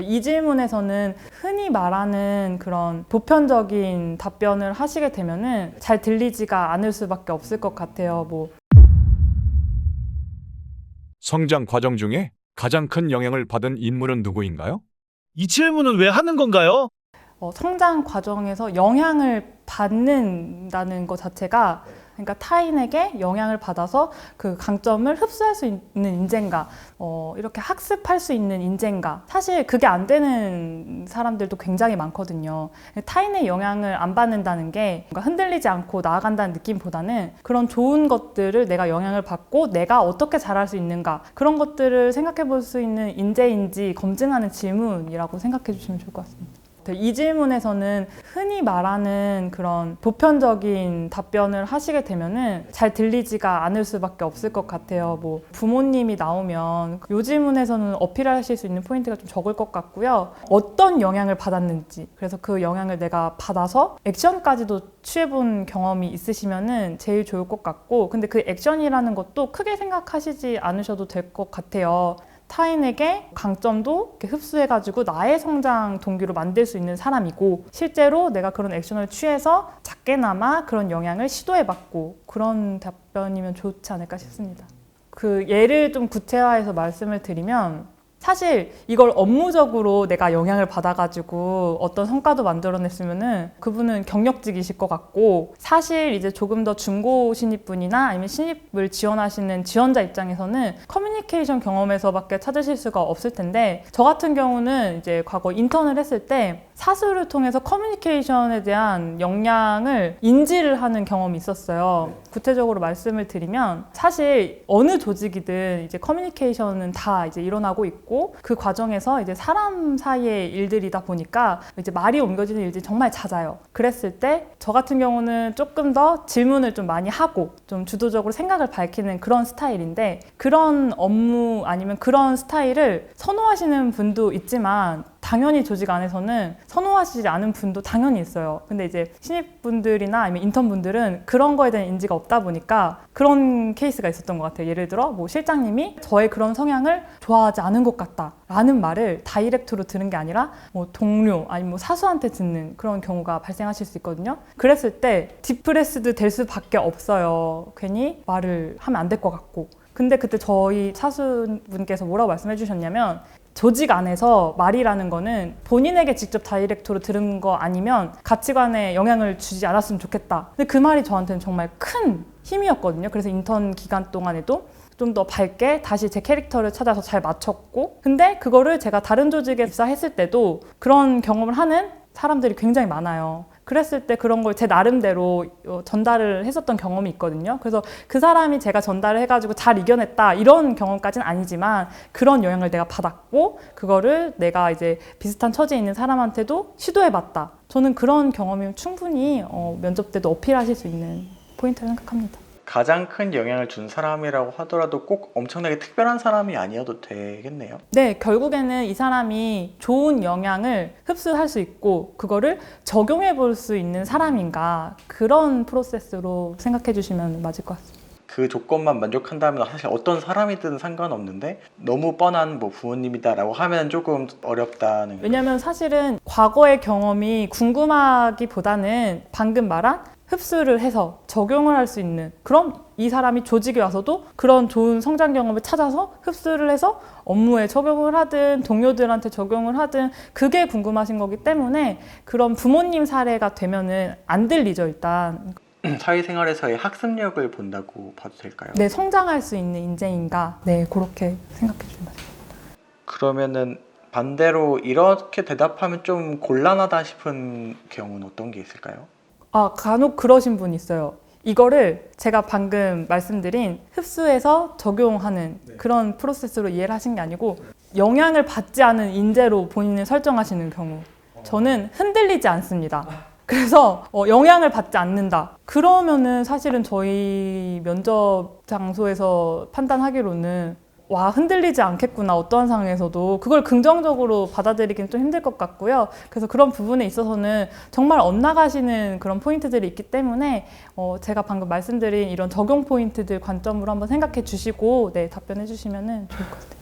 이 질문에서는 흔히 말하는 그런 보편적인 답변을 하시게 되면은 잘 들리지가 않을 수밖에 없을 것 같아요. 뭐 성장 과정 중에 가장 큰 영향을 받은 인물은 누구인가요? 이 질문은 왜 하는 건가요? 어, 성장 과정에서 영향을 받는다는 것 자체가 그러니까 타인에게 영향을 받아서 그 강점을 흡수할 수 있는 인재인가, 어, 이렇게 학습할 수 있는 인재인가. 사실 그게 안 되는 사람들도 굉장히 많거든요. 타인의 영향을 안 받는다는 게 뭔가 흔들리지 않고 나아간다는 느낌보다는 그런 좋은 것들을 내가 영향을 받고 내가 어떻게 잘할 수 있는가 그런 것들을 생각해 볼 수 있는 인재인지 검증하는 질문이라고 생각해 주시면 좋을 것 같습니다. 이 질문에서는 흔히 말하는 그런 보편적인 답변을 하시게 되면은 잘 들리지가 않을 수밖에 없을 것 같아요. 뭐 부모님이 나오면 이 질문에서는 어필하실 수 있는 포인트가 좀 적을 것 같고요. 어떤 영향을 받았는지 그래서 그 영향을 내가 받아서 액션까지도 취해본 경험이 있으시면은 제일 좋을 것 같고 근데 그 액션이라는 것도 크게 생각하시지 않으셔도 될 것 같아요. 타인에게 강점도 흡수해가지고 나의 성장 동기로 만들 수 있는 사람이고 실제로 내가 그런 액션을 취해서 작게나마 그런 영향을 시도해봤고 그런 답변이면 좋지 않을까 싶습니다. 그 예를 좀 구체화해서 말씀을 드리면 사실 이걸 업무적으로 내가 영향을 받아가지고 어떤 성과도 만들어냈으면은 그분은 경력직이실 것 같고 사실 이제 조금 더 중고 신입분이나 아니면 신입을 지원하시는 지원자 입장에서는 커뮤니케이션 경험에서밖에 찾으실 수가 없을 텐데 저 같은 경우는 이제 과거 인턴을 했을 때 사수를 통해서 커뮤니케이션에 대한 역량을 인지를 하는 경험이 있었어요. 구체적으로 말씀을 드리면 사실 어느 조직이든 이제 커뮤니케이션은 다 이제 일어나고 있고 그 과정에서 이제 사람 사이의 일들이다 보니까 이제 말이 옮겨지는 일들이 정말 잦아요. 그랬을 때 저 같은 경우는 조금 더 질문을 좀 많이 하고 좀 주도적으로 생각을 밝히는 그런 스타일인데 그런 업무 아니면 그런 스타일을 선호하시는 분도 있지만 당연히 조직 안에서는 선호하시지 않은 분도 당연히 있어요. 근데 이제 신입분들이나 아니면 인턴분들은 그런 거에 대한 인지가 없다 보니까 그런 케이스가 있었던 것 같아요. 예를 들어 뭐 실장님이 저의 그런 성향을 좋아하지 않은 것 같다. 라는 말을 다이렉트로 들은 게 아니라 뭐 동료 아니면 뭐 사수한테 듣는 그런 경우가 발생하실 수 있거든요. 그랬을 때 디프레스드 될 수밖에 없어요. 괜히 말을 하면 안 될 것 같고. 근데 그때 저희 사수분께서 뭐라고 말씀해 주셨냐면 조직 안에서 말이라는 거는 본인에게 직접 다이렉트로 들은 거 아니면 가치관에 영향을 주지 않았으면 좋겠다. 근데 그 말이 저한테는 정말 큰 힘이었거든요. 그래서 인턴 기간 동안에도 좀 더 밝게 다시 제 캐릭터를 찾아서 잘 맞췄고 근데 그거를 제가 다른 조직에 입사했을 때도 그런 경험을 하는 사람들이 굉장히 많아요. 그랬을 때 그런 걸 제 나름대로 어, 전달을 했었던 경험이 있거든요. 그래서 그 사람이 제가 전달을 해가지고 잘 이겨냈다 이런 경험까지는 아니지만 그런 영향을 내가 받았고 그거를 내가 이제 비슷한 처지에 있는 사람한테도 시도해봤다. 저는 그런 경험이면 충분히 어, 면접 때도 어필하실 수 있는 포인트를 생각합니다. 가장 큰 영향을 준 사람이라고 하더라도 꼭 엄청나게 특별한 사람이 아니어도 되겠네요. 네, 결국에는 이 사람이 좋은 영향을 흡수할 수 있고 그거를 적용해 볼 수 있는 사람인가 그런 프로세스로 생각해 주시면 맞을 것 같습니다. 그 조건만 만족한다면 사실 어떤 사람이든 상관없는데 너무 뻔한 뭐 부모님이다라고 하면 조금 어렵다는 왜냐하면 사실은 과거의 경험이 궁금하기보다는 방금 말한 흡수를 해서 적용을 할 수 있는 그럼 이 사람이 조직에 와서도 그런 좋은 성장 경험을 찾아서 흡수를 해서 업무에 적용을 하든 동료들한테 적용을 하든 그게 궁금하신 거기 때문에 그런 부모님 사례가 되면은 안 들리죠 일단 사회생활에서의 학습력을 본다고 봐도 될까요? 네 성장할 수 있는 인재인가 네 그렇게 생각해 주시면 돼요. 그러면은 반대로 이렇게 대답하면 좀 곤란하다 싶은 경우는 어떤 게 있을까요? 아, 간혹 그러신 분 있어요. 이거를 제가 방금 말씀드린 흡수해서 적용하는 그런 프로세스로 이해를 하신 게 아니고 영향을 받지 않은 인재로 본인을 설정하시는 경우. 저는 흔들리지 않습니다. 그래서 어, 영향을 받지 않는다. 그러면은 사실은 저희 면접 장소에서 판단하기로는 와 흔들리지 않겠구나 어떠한 상황에서도 그걸 긍정적으로 받아들이기는 좀 힘들 것 같고요. 그래서 그런 부분에 있어서는 정말 엇나가시는 그런 포인트들이 있기 때문에 어, 제가 방금 말씀드린 이런 적용 포인트들 관점으로 한번 생각해 주시고 네 답변해 주시면 좋을 것 같아요.